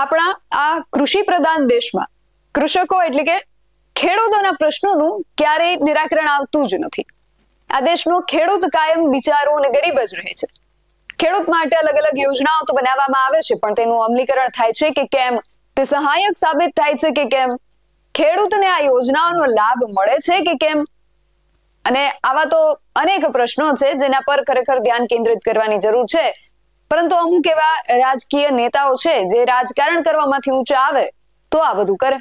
આપણા આ કૃષિ પ્રધાન દેશમાં કૃષકો એટલે કે ખેડૂતોના પ્રશ્નોનું ક્યારેય નિરાકરણ આવતું જ નથી. આ દેશનો ખેડૂત કાયમ બિચારો અને ગરીબ જ રહે છે. ખેડૂત માટે અલગ અલગ યોજનાઓ તો બનાવવામાં આવે છે, પણ તેનું અમલીકરણ થાય છે કે કેમ? તે સહાયક સાબિત થાય છે કે કેમ? ખેડૂતને આ યોજનાઓનો લાભ મળે છે કે કેમ? અને આવા તો અનેક પ્રશ્નો છે જેના પર ખરેખર ધ્યાન કેન્દ્રિત કરવાની જરૂર છે. પરંતુ અમુક એવા રાજકીય નેતાઓ છે જે રાજકારણ કરવામાંથી ઊંચા આવે તો આ બધું કરે.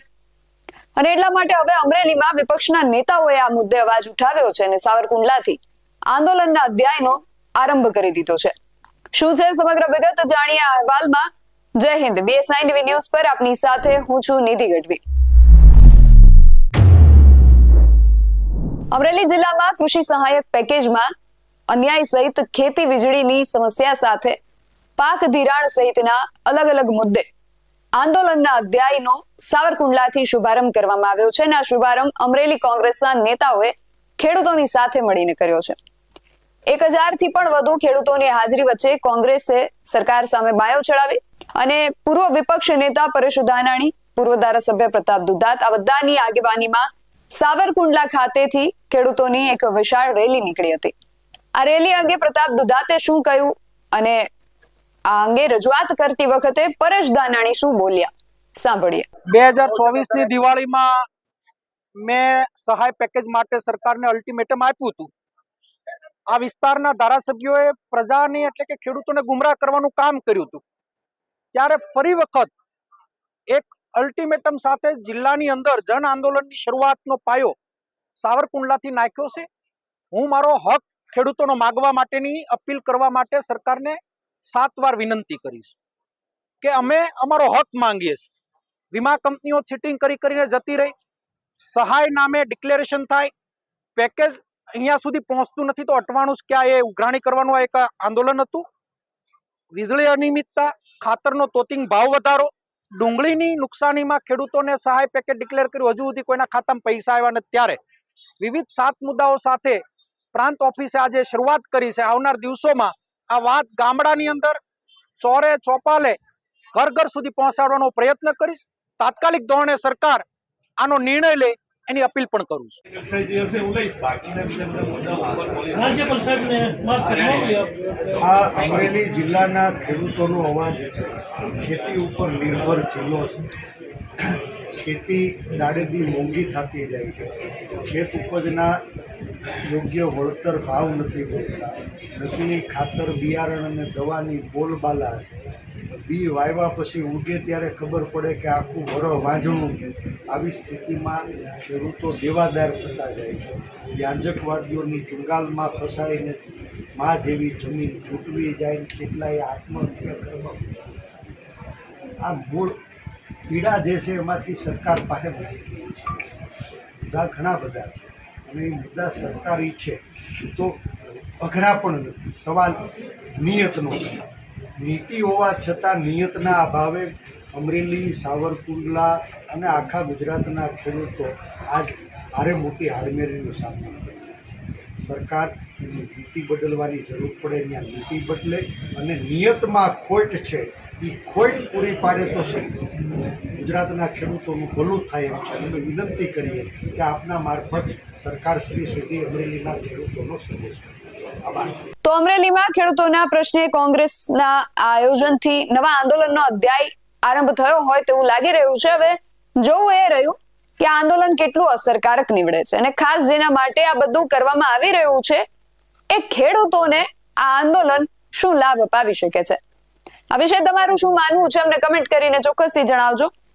અને એટલા માટે હવે અમરેલીમાં વિપક્ષના નેતાઓએ આ મુદ્દે અવાજ ઉઠાવ્યો છે અને સાવરકુંડલાથી આંદોલનના અધ્યાયનો આરંભ કરી દીધો છે. શું છે સમગ્ર વિગત જાણીએ અહેવાલમાં? જય હિન્દ. બીએસ ટીવી ન્યૂઝ પર આપની સાથે હું છું નિધિ ગઢવી. અમરેલી જિલ્લામાં કૃષિ સહાયક પેકેજમાં અન્યાય સહિત ખેતી વીજળીની સમસ્યા સાથે પાક ધિરાણ સહિતના અલગ અલગ મુદ્દે આંદોલનના અધ્યાયનો સાવરકુંડલાથી શુભારંભ કરવામાં આવ્યો છે અને આ શુભારંભ અમરેલી કોંગ્રેસના નેતાઓએ ખેડૂતોની સાથે મળીને કર્યો છે. એક હજારથી પણ વધુ ખેડૂતોની હાજરી વચ્ચે કોંગ્રેસે સરકાર સામે બાયો ચડાવી અને પૂર્વ વિપક્ષ નેતા પરેશ ધાનાણી, પૂર્વ ધારાસભ્ય પ્રતાપ દુધાત, આ બધાની આગેવાનીમાં સાવરકુંડલા ખાતેથી ખેડૂતોની એક વિશાળ રેલી નીકળી હતી. આ રેલી અંગે પ્રતાપ દુધાતે શું કહ્યું અને આ અંગે રજૂઆત કરતી વખતે પરેશ દાનાણી શું બોલ્યા? સાંભળીએ. બે હજાર ચોવીસની દિવાળીમાં મેં સહાય પેકેજ માટે સરકારને અલ્ટિમેટમ આપ્યું હતું. આ વિસ્તારના ધારાસભ્યોએ પ્રજાની એટલે કે ખેડૂતોને ગુમરાહ કરવાનું કામ કર્યું હતું. ત્યારે ફરી વખત એક અલ્ટિમેટમ સાથે જિલ્લાની અંદર જન આંદોલનની શરૂઆતનો પાયો સાવરકુંડલાથી નાખ્યો છે. હું મારો હક ખેડૂતોનો માગવા માટેની અપીલ કરવા માટે સરકારને સાત વાર વિનંતી કરીશ કે અમે અમારો હક માંગીએ છીએ. વીમા કંપનીઓ ચીટિંગ કરી કરીને જતી રહી. સહાય નામે ડિક્લેરેશન થાય. પેકેજ અહીંયા સુધી પહોંચતું નથી તો અટવાણું જ ક્યાં એ ઉઘરાણી કરવાનું એક આંદોલન હતું. વીજળી અનિયમિતતા, ખાતરનો તોતિંગ ભાવ વધારો, ડુંગળીની નુકસાનીમાં ખેડૂતોને સહાય પેકેજ ડિક્લેર કર્યું. હજુ સુધી કોઈના ખાતામાં પૈસા આવ્યા નથી ત્યારે. વિવિધ સાત મુદ્દાઓ સાથે પ્રાંત ઓફિસે આજે શરૂઆત કરી છે. આવનાર દિવસોમાં આ વાત ગામડાની અંદર ચોરે ચોપાલે ઘર ઘર સુધી પહોંચાડવાનો પ્રયત્ન કરીશ. તાત્કાલિક ધોરણે સરકાર આનો નિર્ણય લે એની અપીલ પણ કરું છું. આ અમરેલી જિલ્લાના ખેડૂતોનો અવાજ છે. ખેતી ઉપર નિર્ભર જિલ્લો છે. ખેતી દાડેદી મોંઘી થતી જાય છે. ખેત ઉપજના યોગ્ય વળતર ભાવ નથી મળતા નકલી ખાતર બિયારણ અને દવાની બોલબાલા છે. બી વાવ્યા પછી ઉગે ત્યારે ખબર પડે કે આખું વર વાંઝણું આવી સ્થિતિમાં ખેડૂતો દેવાદાર થતા જાય છે. યાંજકવાદીઓની ચુંગાલમાં ફસાઈને મા જેવી જમીન છૂટવી જાય કેટલાય આત્મહત્યા કરવા. આ મૂળ પીડા જે છે એમાંથી સરકાર પાસે ઘણા બધા છે. અને એ મુદ્દા સરકારી છે. તો અઘરા પણ નથી. સવાલ નિયતનો છે. નીતિ હોવા છતાં નિયતના અભાવે અમરેલી, સાવરકુંડલા અને આખા ગુજરાતના ખેડૂતો આજ ભારે મોટી હાડમેરીનો સામનો કરી રહ્યા છે. સરકાર નીતિ બદલવાની જરૂર પડે ત્યાં નીતિ બદલે અને નિયતમાં ખોટ છે. એ ખોટ પૂરી પાડે તો શું? ગુજરાતના ખેડૂતોનું ભલું થાય એમ છે. અમે વિનંતી કરીએ કે આપના મારફત સરકારશ્રી સુધી અમરેલીના ખેડૂતોનો સંદેશ તો અમરેલીમાં ખેડૂતોના પ્રશ્ને કોંગ્રેસના આયોજનથી નવા આંદોલનનો અધ્યાય આરંભ થયો હોય તેવું લાગી રહ્યું છે. હવે જોવું એ રહ્યું કે આંદોલન કેટલું અસરકારક નીવડે છે અને ખાસ જેના માટે આ બધું કરવામાં આવી રહ્યું છે એ ખેડૂતોને આ આંદોલન શું લાભ અપાવી શકે છે? આ વિશે તમારું શું માનવું છે? અમને કમેન્ટ કરીને ચોક્કસથી જણાવજો.